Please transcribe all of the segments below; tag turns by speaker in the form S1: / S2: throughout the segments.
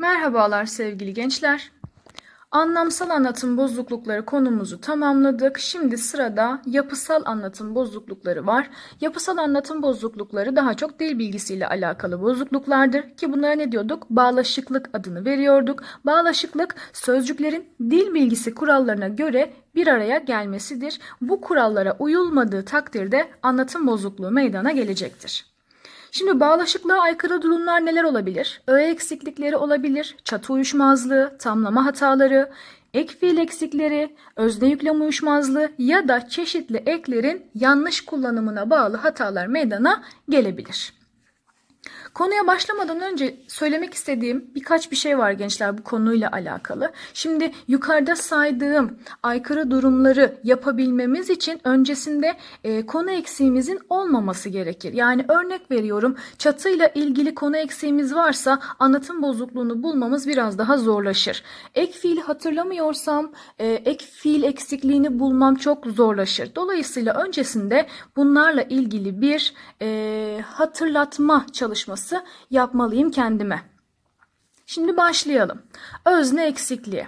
S1: Merhabalar sevgili gençler. Anlamsal anlatım bozuklukları konumuzu tamamladık. Şimdi sırada yapısal anlatım bozuklukları var. Yapısal anlatım bozuklukları daha çok dil bilgisiyle alakalı bozukluklardır ki bunlara ne diyorduk? Bağlaşıklık adını veriyorduk. Bağlaşıklık sözcüklerin dil bilgisi kurallarına göre bir araya gelmesidir. Bu kurallara uyulmadığı takdirde anlatım bozukluğu meydana gelecektir. Şimdi bağlaşıklığa aykırı durumlar neler olabilir? Öğe eksiklikleri olabilir, çatı uyuşmazlığı, tamlama hataları, ek fiil eksikleri, özne yüklem uyuşmazlığı ya da çeşitli eklerin yanlış kullanımına bağlı hatalar meydana gelebilir. Konuya başlamadan önce söylemek istediğim birkaç bir şey var gençler bu konuyla alakalı. Şimdi yukarıda saydığım aykırı durumları yapabilmemiz için öncesinde e, konu eksiğimizin olmaması gerekir. Yani örnek veriyorum çatıyla ilgili konu eksiğimiz varsa anlatım bozukluğunu bulmamız biraz daha zorlaşır. Ek fiil hatırlamıyorsam e, ek fiil eksikliğini bulmam çok zorlaşır. Dolayısıyla öncesinde bunlarla ilgili bir e, hatırlatma çalışması yapmalıyım kendime. Şimdi başlayalım. Özne eksikliği.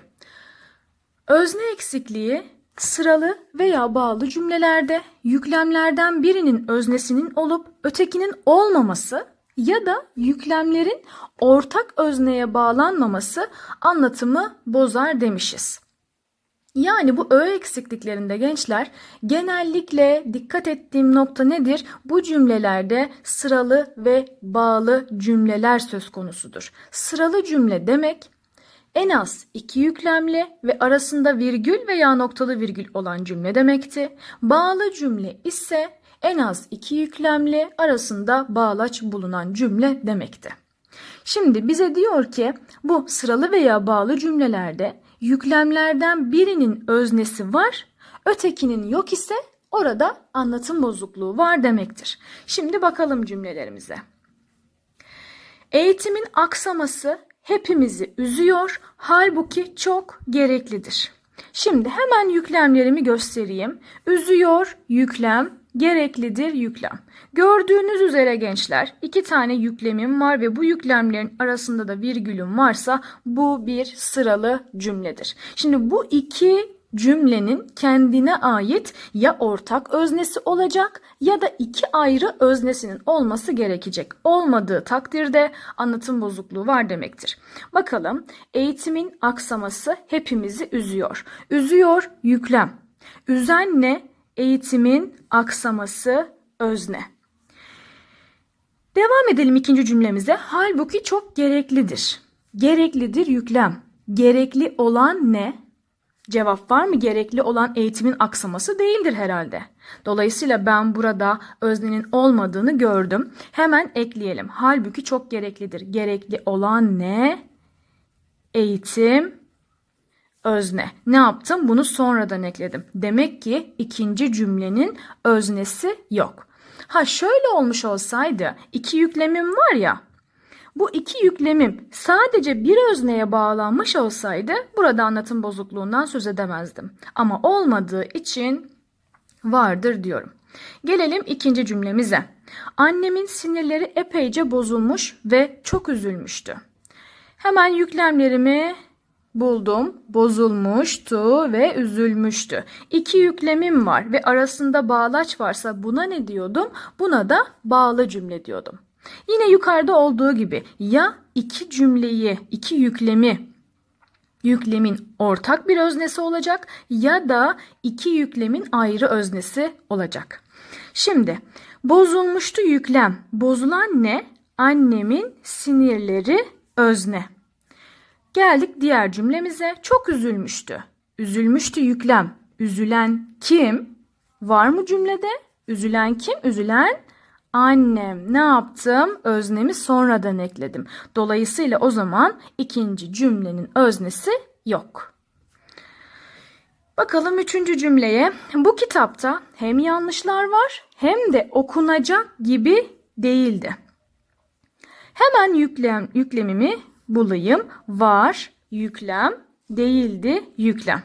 S1: Özne eksikliği sıralı veya bağlı cümlelerde yüklemlerden birinin öznesinin olup ötekinin olmaması ya da yüklemlerin ortak özneye bağlanmaması anlatımı bozar demişiz. Yani bu öğe eksikliklerinde gençler genellikle dikkat ettiğim nokta nedir? Bu cümlelerde sıralı ve bağlı cümleler söz konusudur. Sıralı cümle demek en az iki yüklemli ve arasında virgül veya noktalı virgül olan cümle demekti. Bağlı cümle ise en az iki yüklemli arasında bağlaç bulunan cümle demekti. Şimdi bize diyor ki bu sıralı veya bağlı cümlelerde yüklemlerden birinin öznesi var, ötekinin yok ise orada anlatım bozukluğu var demektir. Şimdi bakalım cümlelerimize. Eğitimin aksaması hepimizi üzüyor, halbuki çok gereklidir. Şimdi hemen yüklemlerimi göstereyim. Üzüyor, yüklem, gereklidir, yüklem. Gördüğünüz üzere gençler iki tane yüklemim var ve bu yüklemlerin arasında da virgülüm varsa bu bir sıralı cümledir. Şimdi bu iki cümlenin kendine ait ya ortak öznesi olacak ya da iki ayrı öznesinin olması gerekecek. Olmadığı takdirde anlatım bozukluğu var demektir. Bakalım eğitimin aksaması hepimizi üzüyor. Üzüyor yüklem. Üzen ne? Eğitimin aksaması özne. Devam edelim ikinci cümlemize. Halbuki çok gereklidir. Gereklidir yüklem. Gerekli olan ne? Cevap var mı? Gerekli olan eğitimin aksaması değildir herhalde. Dolayısıyla ben burada öznenin olmadığını gördüm. Hemen ekleyelim. Halbuki çok gereklidir. Gerekli olan ne? Eğitim özne. Ne yaptım? Bunu sonradan ekledim. Demek ki ikinci cümlenin öznesi yok. Ha şöyle olmuş olsaydı iki yüklemim var ya. Bu iki yüklemim sadece bir özneye bağlanmış olsaydı burada anlatım bozukluğundan söz edemezdim. Ama olmadığı için vardır diyorum. Gelelim ikinci cümlemize. Annemin sinirleri epeyce bozulmuş ve çok üzülmüştü. Hemen yüklemlerimi buldum. Bozulmuştu ve üzülmüştü. İki yüklemim var ve arasında bağlaç varsa buna ne diyordum? Buna da bağlı cümle diyordum. Yine yukarıda olduğu gibi ya iki cümleyi, iki yüklemi yüklemin ortak bir öznesi olacak ya da iki yüklemin ayrı öznesi olacak. Şimdi bozulmuştu yüklem. Bozulan ne? Annemin sinirleri özne. Geldik diğer cümlemize. Çok üzülmüştü. Üzülmüştü yüklem. Üzülen kim? Var mı cümlede? Üzülen kim? Üzülen annem. Ne yaptım? Öznemi sonradan ekledim. Dolayısıyla o zaman ikinci cümlenin öznesi yok. Bakalım üçüncü cümleye. Bu kitapta hem yanlışlar var hem de okunacak gibi değildi. Hemen yüklem, yüklemimi bulayım. Var, yüklem, değildi, yüklem.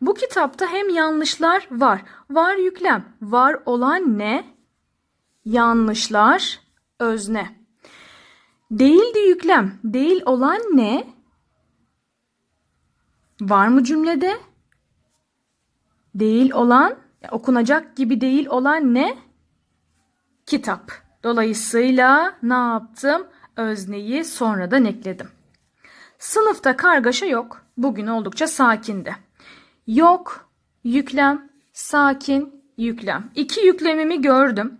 S1: Bu kitapta hem yanlışlar var. Var yüklem. Var olan ne? Yanlışlar özne. Değildi yüklem. Değil olan ne? Var mı cümlede? Değil olan, okunacak gibi değil olan ne? Kitap. Dolayısıyla ne yaptım? Özneyi sonradan ekledim. Sınıfta kargaşa yok. Bugün oldukça sakindi. Yok, yüklem, sakin, yüklem. İki yüklemimi gördüm.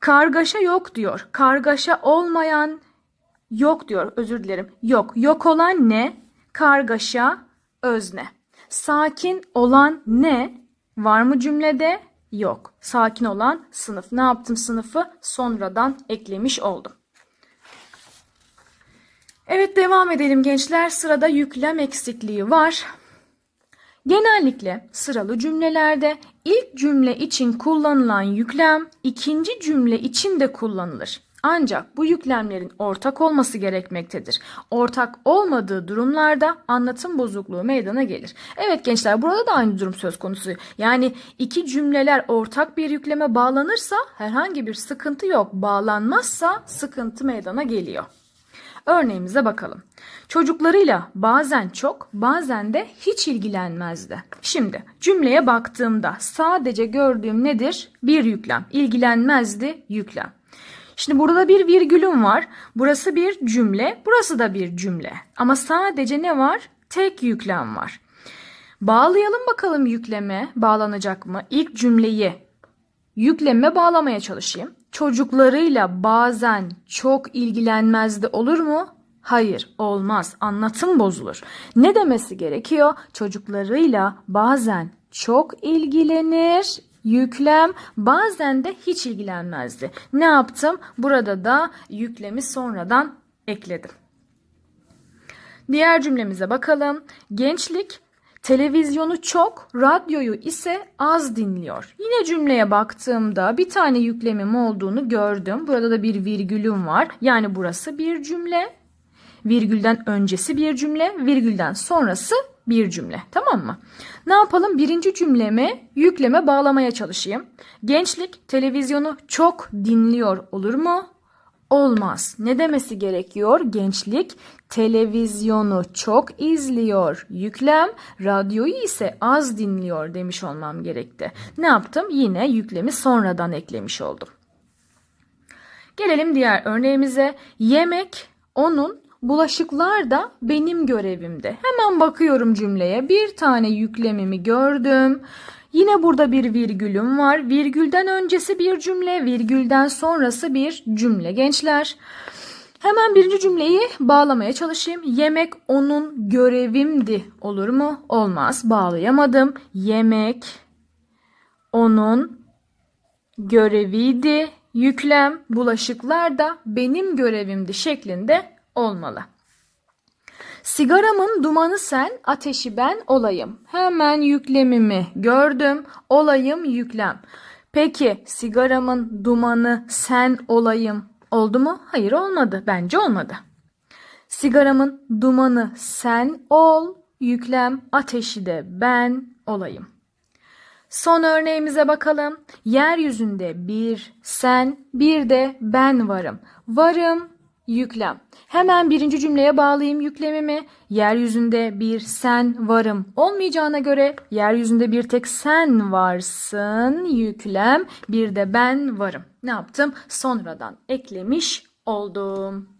S1: Kargaşa yok diyor. Kargaşa olmayan yok diyor. Özür dilerim. Yok. Yok olan ne? Kargaşa, özne. Sakin olan ne? Var mı cümlede? Yok. Sakin olan sınıf. Ne yaptım sınıfı? Sonradan eklemiş oldum. Evet devam edelim gençler. Sırada yüklem eksikliği var. Genellikle sıralı cümlelerde ilk cümle için kullanılan yüklem ikinci cümle için de kullanılır. Ancak bu yüklemlerin ortak olması gerekmektedir. Ortak olmadığı durumlarda anlatım bozukluğu meydana gelir. Evet gençler burada da aynı durum söz konusu. Yani iki cümleler ortak bir yükleme bağlanırsa herhangi bir sıkıntı yok. Bağlanmazsa sıkıntı meydana geliyor. Örneğimize bakalım. Çocuklarıyla bazen çok, bazen de hiç ilgilenmezdi. Şimdi cümleye baktığımda sadece gördüğüm nedir? Bir yüklem. İlgilenmezdi yüklem. Şimdi burada bir virgülüm var. Burası bir cümle, burası da bir cümle. Ama sadece ne var? Tek yüklem var. Bağlayalım bakalım yükleme bağlanacak mı? İlk cümleyi yükleme bağlamaya çalışayım. Çocuklarıyla bazen çok ilgilenmezdi olur mu? Hayır, olmaz. Anlatım bozulur. Ne demesi gerekiyor? Çocuklarıyla bazen çok ilgilenir, yüklem, bazen de hiç ilgilenmezdi. Ne yaptım? Burada da yüklemi sonradan ekledim. Diğer cümlemize bakalım. Gençlik televizyonu çok, radyoyu ise az dinliyor. Yine cümleye baktığımda bir tane yüklemim olduğunu gördüm. Burada da bir virgülüm var. Yani burası bir cümle. Virgülden öncesi bir cümle, virgülden sonrası bir cümle. Tamam mı? Ne yapalım? Birinci cümlemi yükleme bağlamaya çalışayım. Gençlik televizyonu çok dinliyor olur mu? Olmaz. Ne demesi gerekiyor? Gençlik televizyonu çok izliyor. Yüklem, radyoyu ise az dinliyor demiş olmam gerekti. Ne yaptım? Yine yüklemi sonradan eklemiş oldum. Gelelim diğer örneğimize. Yemek onun, bulaşıklar da benim görevimde. Hemen bakıyorum cümleye. Bir tane yüklemimi gördüm. Yine burada bir virgülüm var. Virgülden öncesi bir cümle, virgülden sonrası bir cümle gençler. Hemen birinci cümleyi bağlamaya çalışayım. Yemek onun görevimdi. Olur mu? Olmaz. Bağlayamadım. Yemek onun göreviydi. Yüklem, bulaşıklar da benim görevimdi şeklinde olmalı. Sigaramın dumanı sen, ateşi ben olayım. Hemen yüklemimi gördüm. Olayım yüklem. Peki sigaramın dumanı sen olayım oldu mu? Hayır olmadı. Bence olmadı. Sigaramın dumanı sen ol, yüklem ateşi de ben olayım. Son örneğimize bakalım. Yeryüzünde bir sen, bir de ben varım. Varım, yüklem. Hemen birinci cümleye bağlayayım yüklemimi. Yeryüzünde bir sen varım olmayacağına göre yeryüzünde bir tek sen varsın yüklem bir de ben varım. Ne yaptım? Sonradan eklemiş oldum.